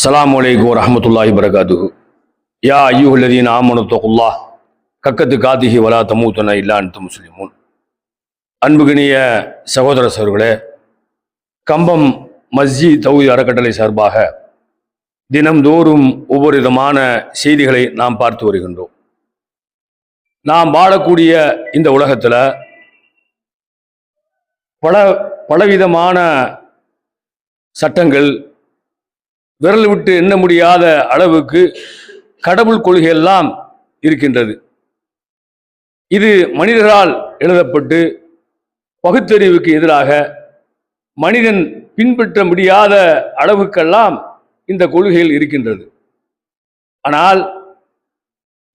அஸ்லாம் வலைக்கம் வரஹ்மத்துல்லாஹி வரகாத்துஹு யா ஐயுஹல்லதீன ஆமனு தகுல்லாஹ் கக்கத்து காதிகி வலா தமூத்தன இல்லான்னு முஸ்லிமூன் அன்புகினிய சகோதர சகோதரர்களே கம்பம் மஸ்ஜித் தௌஹி அறக்கட்டளை சார்பாக தினம்தோறும் ஒவ்வொரு விதமான செய்திகளை நாம் பார்த்து வருகின்றோம். நாம் வாழக்கூடிய இந்த உலகத்தில் பல பலவிதமான சட்டங்கள் விரல் விட்டு எண்ண முடியாத அளவுக்கு கடவுள் கொள்கையெல்லாம் இருக்கின்றது. இது மனிதரால் எழுதப்பட்டு பகுத்தறிவுக்கு எதிராக மனிதன் பின்பற்ற முடியாத அளவுக்கெல்லாம் இந்த கொள்கைகள் இருக்கின்றது. ஆனால்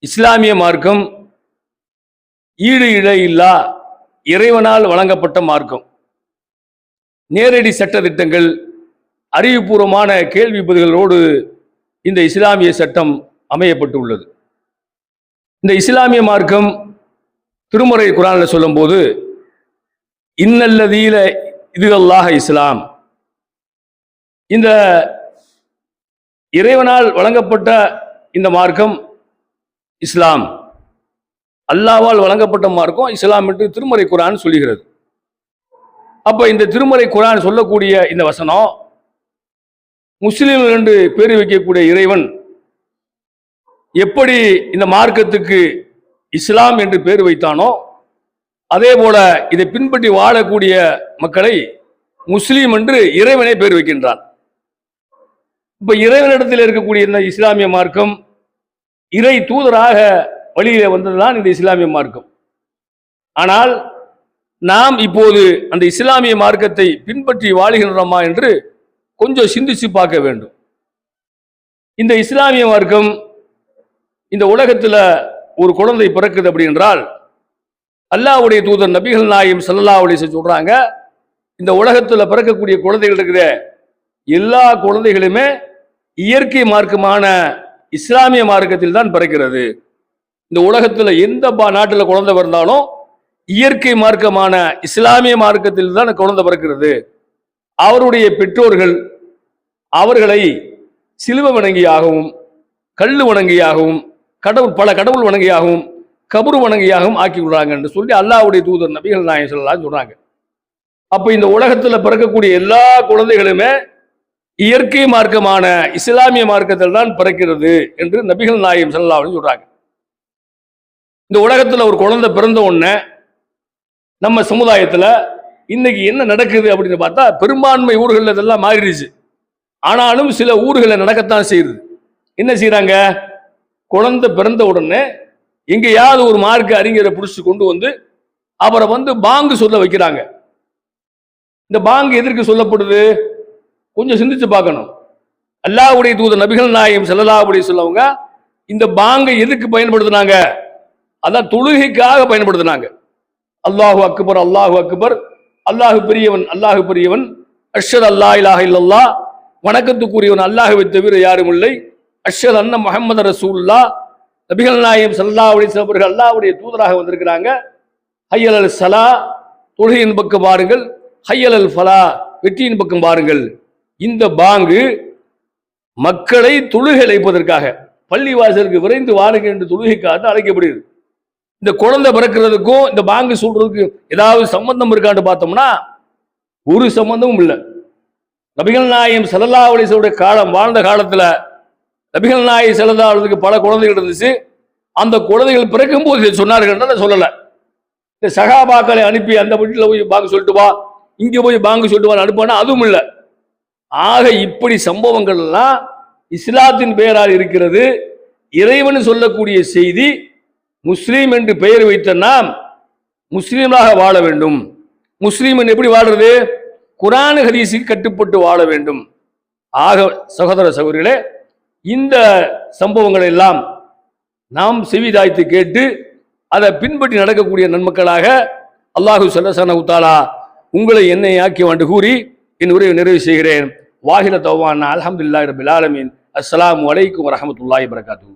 இஸ்லாமிய மார்க்கம் ஈடு இழை இல்லா இறைவனால் வழங்கப்பட்ட மார்க்கம். நேரடி சட்ட திட்டங்கள் அறிவுபூர்வமான கேள்வி பதில்களோடு இந்த இஸ்லாமிய சட்டம் அமையப்பட்டு உள்ளது இந்த இஸ்லாமிய மார்க்கம் திருமுறை குரானில் சொல்லும்போது இன்னல்லதீல இது இஸ்லாம். இந்த இறைவனால் வழங்கப்பட்ட இந்த மார்க்கம் இஸ்லாம். அல்லாவால் வழங்கப்பட்ட மார்க்கம் இஸ்லாம் என்று திருமறை குரான் சொல்லுகிறது. அப்போ இந்த திருமறை குரான் சொல்லக்கூடிய இந்த வசனம் முஸ்லீம்கள் என்று பேர் வைக்கக்கூடிய இறைவன் எப்படி இந்த மார்க்கத்துக்கு இஸ்லாம் என்று பேர் வைத்தானோ அதே போல இதை பின்பற்றி வாழக்கூடிய மக்களை முஸ்லீம் என்று இறைவனை பேர் வைக்கின்றான். இப்ப இறைவனிடத்தில் இருக்கக்கூடிய இந்த இஸ்லாமிய மார்க்கம் இறை தூதராக வழியில வந்ததுதான் இந்த இஸ்லாமிய மார்க்கம். ஆனால் நாம் இப்போது அந்த இஸ்லாமிய மார்க்கத்தை பின்பற்றி வாழுகின்றோமா என்று கொஞ்சம் சிந்திச்சு பார்க்க வேண்டும். இந்த இஸ்லாமிய மார்க்கம் இந்த உலகத்தில் ஒரு குழந்தை பிறக்குது அப்படி என்றால் தூதர் நபிகள் நாயம் சல்லல்லா அலி சொல்கிறாங்க இந்த உலகத்தில் பிறக்கக்கூடிய குழந்தைகள் இருக்கிற எல்லா குழந்தைகளுமே இயற்கை மார்க்கமான இஸ்லாமிய மார்க்கத்தில் தான் பிறக்கிறது. இந்த உலகத்தில் எந்த பா- குழந்தை பிறந்தாலும் இயற்கை மார்க்கமான இஸ்லாமிய மார்க்கத்தில் தான் குழந்தை பிறக்கிறது. அவருடைய பெற்றோர்கள் அவர்களை சிலுவ வணங்கியாகவும் கல் வணங்கியாகவும் கடவுள் பல கடவுள் வணங்கியாகவும் கபரு வணங்கியாகவும் ஆக்கி விடுறாங்க என்று சொல்லி அல்லாவுடைய தூதர் நபிகள் நாயகம் சொல்லலாம் சொல்றாங்க. அப்ப இந்த உலகத்துல பிறக்கக்கூடிய எல்லா குழந்தைகளுமே இயற்கை மார்க்கமான இஸ்லாமிய மார்க்கத்தில் தான் பிறக்கிறது என்று நபிகள் நாயகம் சொல்லலாம் சொல்றாங்க. இந்த உலகத்துல ஒரு குழந்தை பிறந்த உடனே நம்ம சமுதாயத்துல இன்னைக்கு என்ன நடக்குது அப்படின்னு பார்த்தா பெரும்பான்மை ஊர்களில் இதெல்லாம் மாறிடுச்சு. ஆனாலும் சில ஊர்களில் நடக்கத்தான் செய்யுது. என்ன செய்கிறாங்க குழந்தை பிறந்த உடனே எங்கேயாவது ஒரு மார்க்க அறிஞரை பிடிச்சி கொண்டு வந்து அவரை வந்து பாங்கு சொல்ல வைக்கிறாங்க. இந்த பாங்கு எதற்கு சொல்லப்படுது? கொஞ்சம் சிந்திச்சு பார்க்கணும். அல்லாவுடைய தூத நபிகள் நாயகம் செல்லல்லாவுடைய சொல்லவங்க இந்த பாங்கை எதுக்கு பயன்படுத்தினாங்க? அதான் தொழுகைக்காக பயன்படுத்தினாங்க. அல்லாஹு அக்பர் அல்லாஹு அக்பர் அல்லாஹு பெரியவன் அல்லாஹு பெரியவன் அர்ஷத் அல்லா இலாஹ இல்லல்லா வணக்கத்துக்குரியவன் அல்லாஹுவை தவிர யாரும் இல்லை அர்ஷத் அன்ன முகமது ரசூல்லா நபிகள் நாயம் சல்லா அலி அவர்கள் அல்லாவுடைய தூதராக வந்திருக்கிறாங்க. ஹையல் அல் சலா தொழுகையின் பக்கம் பாருங்கள். ஹையல் அல் ஃபலா வெற்றியின் பக்கம் பாருங்கள். இந்த பாங்கு மக்களை தொழுகை அழைப்பதற்காக பள்ளிவாசலுக்கு விரைந்து வாருங்கள் என்று தொழுகைக்காக அழைக்கப்படுகிறது. இந்த குழந்தை பிறக்கிறதுக்கும் இந்த பாங்கு சொல்றதுக்கு ஏதாவது சம்பந்தம் இருக்கான்னு பார்த்தோம்னா ஒரு சம்பந்தமும் இல்லை. நபிகள் நாயம் சல்லல்லா அலிசோடைய காலம் வாழ்ந்த காலத்துல நபிகள் நாயம் செல்லல்லா அவளுக்கு பல குழந்தைகள் இருந்துச்சு. அந்த குழந்தைகள் பிறக்கும் போது சொன்னார்கள் சொல்லலை. இந்த சகாபாக்களை அனுப்பி அந்த வீட்டில் போய் பாங்கு சொல்லிட்டு வா இங்கே போய் பாங்கு சொல்லிட்டு வா அனுப்பானா அதுவும் இல்லை. ஆக இப்படி சம்பவங்கள் எல்லாம் இஸ்லாத்தின் பெயரால் இருக்கிறது. இறைவன் சொல்லக்கூடிய செய்தி முஸ்லீம் என்று பெயர் வைத்த நாம் முஸ்லீமாக வாழ வேண்டும். முஸ்லீம் எப்படி வாழ்றது? குரான் ஹதீஸுக்கு கட்டுப்பட்டு வாழ வேண்டும். ஆக சகோதர சகோதரிகளே இந்த சம்பவங்கள் எல்லாம் நாம் செவிதாய்த்து கேட்டு அதை பின்பற்றி நடக்கக்கூடிய நன்மக்களாக அல்லாஹு சல்லசனவுத்தாலா உங்களை என்னை ஆக்கி வாண்டு கூறி என் உரையை நிறைவு செய்கிறேன். வாஹில தவான் அல்ஹம்துலில்லாஹி ரபில் ஆலமீன். வலைக்கும் அலைக்கும் வரஹ்மத்துல்லாஹி வரகாத்துஹு